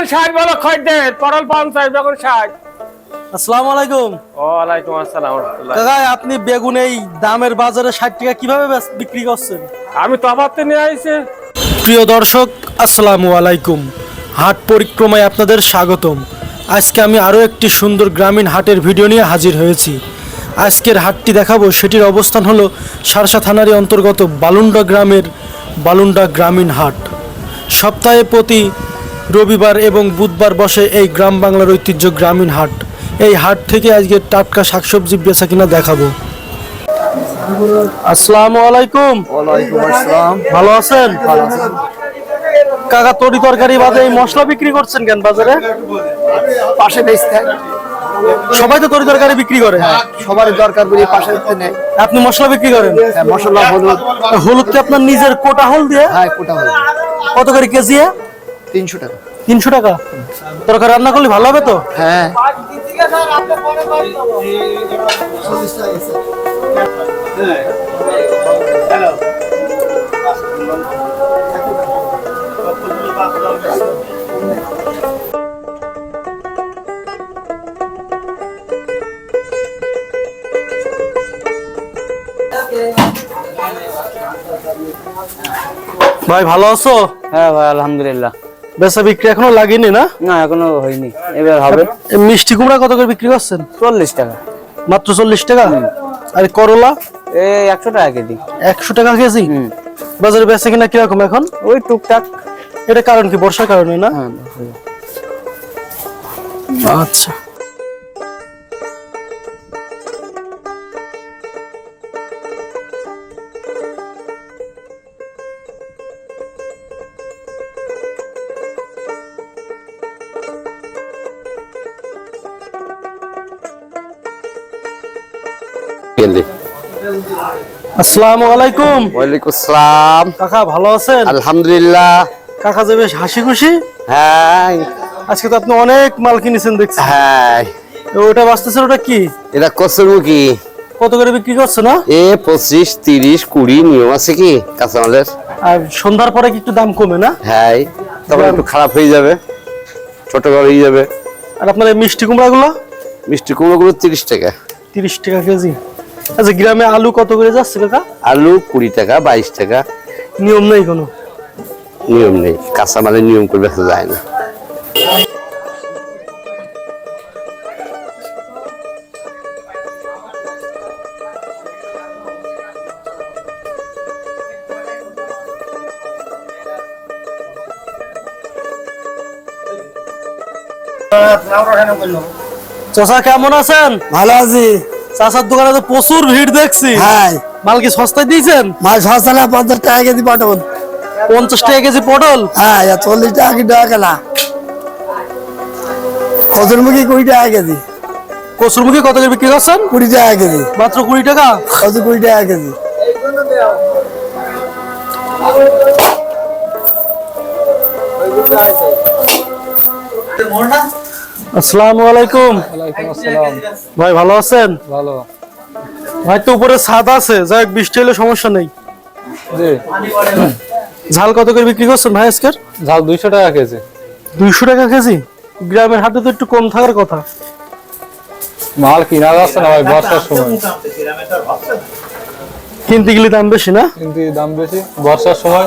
বেগুন ষাট বলো খদ্দের পটল পঞ্চাশ বেগুন ষাট। আসসালামু আলাইকুম। ওয়ালাইকুম আসসালাম। কাকা আপনি বেগুন এই দামের বাজারে ষাট টাকা কীভাবে বিক্রি করছেন? আমি তফাত নিয়ে আইছি। প্রিয় দর্শক আসসালামু আলাইকুম। হাট পরিক্রমায় আপনাদের স্বাগতম। আজকে আমি আরও একটি সুন্দর গ্রামীণ হাটের ভিডিও নিয়ে হাজির হয়েছি। আজকের হাটটি দেখাবো সেটির অবস্থান হলো সারসা থানারই অন্তর্গত বালুন্ডা গ্রামের বালুন্ডা গ্রামীণ হাট। সপ্তাহে প্রতি রবিবার এবং বুধবার বসে এই গ্রাম বাংলার ঐতিহ্য গ্রামীণ হাট। এই হাট থেকে আজকে টাটকা শাকসবজি বেচা কিনা দেখাবো। আসসালামু আলাইকুম। ওয়ালাইকুম আসসালাম। ভালো আছেন? কাকা তরি তরকারি বাদে এই মশলা বিক্রি করছেন কেন বাজারে? পাশে বেচতে সবাই তো তরি তরকারি বিক্রি করে। সবারই দরকার বলে পাশে নেই। আপনি মশলা বিক্রি করেন? হ্যাঁ, মশলা হলুদ। হলুদ কি আপনার নিজের কোটা হল দিয়ে হ্যাঁ কোটা হলুদ। কত করে কেজি তিনশো টাকা। তিনশো টাকা? তরকারি রান্না করলে ভালো হবে তো? হ্যাঁ। ভাই ভালো আছো? হ্যাঁ ভাই আলহামদুলিল্লাহ। বেচা বিক্রি এখনও লাগেনি না? না এখনও হয়নি। এবার হবে। মিষ্টি কুমড়া কত করে বিক্রি করছেন? চল্লিশ টাকা। মাত্র চল্লিশ টাকা? আর করলা? এ একশো টাকা কেজি। একশো টাকা কেজি। বাজারে বেচা কিনা কীরকম এখন? ওই টুকটাক। এটা কারণ কি বর্ষার কারণে না? হ্যাঁ আচ্ছা আসসালামু আলাইকুম। ওয়ালাইকুম আসসালাম। কাকা ভালো আছেন? আলহামদুলিল্লাহ। কাকা যে বেশ হাসি খুশি হ্যাঁ। আজকে তো আপনি অনেক মাল কিনেছেন দেখছি। হ্যাঁ। ওটা বাঁচতেছেন ওটা কি? এটা কচুরমুখী। কত করে বিক্রি করছে না? এ পঁচিশ তিরিশ কুড়ি নিয়ম আছে কি কাঁচামালের? আর সন্ধ্যার পরে কি একটু দাম কমে না? হ্যাঁ তখন একটু খারাপ হয়ে যাবে। ছোট হয়ে যাবে। আর আপনার মিষ্টি কুমড়া গুলো মিষ্টি কুমড়োগুলো তিরিশ টাকা। তিরিশ টাকা কেজি। আচ্ছা গ্রামে আলু কত করে যাচ্ছে কাকা? আলু কুড়ি টাকা বাইশ টাকা। নিয়ম নেই কোনো? নিয়ম নেই কাঁচামালের নিয়ম করে বেচা যায় না। চাচা কেমন আছেন? ভালো আছি। চাচার দোকানে তো প্রচুর ভিড় দেখছি। হ্যাঁ। মাল কি সস্তায় দিয়েছেন? মাল সস্তা না পঞ্চাশ টাকা কেজি পটল। পঞ্চাশ টাকা কেজি পটল? হ্যাঁ চল্লিশ টাকা কি টাকা কেনা কচুরমুখী কুড়ি টাকা কেজি। কচুরমুখী কত করে বিক্রি করছেন? কুড়ি টাকা কেজি। মাত্র কুড়ি টাকা? কচু কুড়ি টাকা কেজি। আসসালামু আলাইকুম। আসসালাম। ভাই ভালো আছেন? ভালো। ভাই তো উপরে ছাদ আছে যাই বৃষ্টি হলে সমস্যা নেই। জি। ঝাল কত করে বিক্রি করছেন ভাই আজকের? ঝাল দুইশো টাকা কেজি। দুইশো টাকা কেজি? গ্রামের হাটে তো একটু কম থাকার কথা। মাল কিনা যাচ্ছে না ভাই বর্ষার সময়। কিনতে গেলে দাম বেশি না? কিন্তু দাম বেশি বর্ষার সময়।